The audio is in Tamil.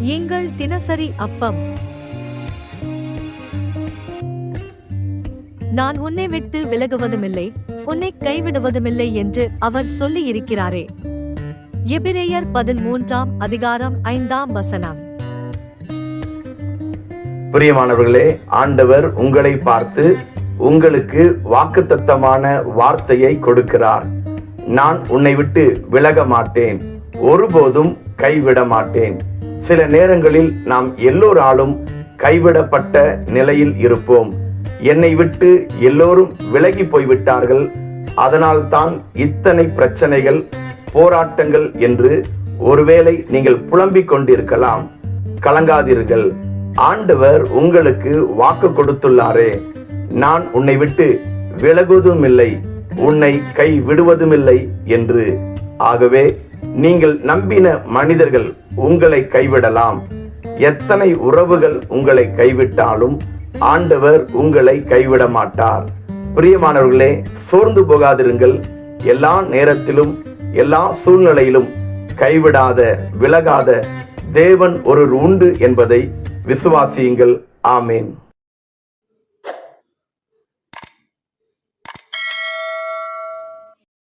எங்கள் தினசரி அப்பம். நான் உன்னை விட்டு விலகுவதுமில்லை உன்னை கைவிடுவதுமில்லை என்று அவர் சொல்லி இருக்கிறாரே எபிரேயர் பதிமூன்றாம் அதிகாரம் ஐந்தாம் வசனம். பிரியமானவர்களே ஆண்டவர் உங்களை பார்த்து உங்களுக்கு வாக்குத்தத்தமான வார்த்தையை கொடுக்கிறார். நான் உன்னை விட்டு விலக மாட்டேன் ஒருபோதும் கைவிட மாட்டேன் சில நேரங்களில் நாம் எல்லோராலும் கைவிடப்பட்ட நிலையில் இருப்போம். என்னை விட்டு எல்லோரும் விலகி போய்விட்டார்கள். அதனால் தான் இத்தனை பிரச்சனைகள் போராட்டங்கள் என்று ஒருவேளை நீங்கள் புலம்பிக் கொண்டிருக்கலாம். கலங்காதீர்கள். ஆண்டவர் உங்களுக்கு வாக்கு கொடுத்துள்ளாரே. நான் உன்னை விட்டு விலகுவதும் இல்லை உன்னை கை விடுவதுமில்லை என்று. ஆகவே நீங்கள் நம்பின மனிதர்கள் உங்களை கைவிடலாம். எத்தனை உறவுகள் உங்களை கைவிட்டாலும் ஆண்டவர் உங்களை கைவிட மாட்டார். பிரியமானவர்களே சோர்ந்து போகாதிருங்கள். எல்லா நேரத்திலும் எல்லா சூழ்நிலையிலும் கைவிடாத விலகாத தேவன் ஒருவர் உண்டு என்பதை விசுவாசியுங்கள். ஆமேன்.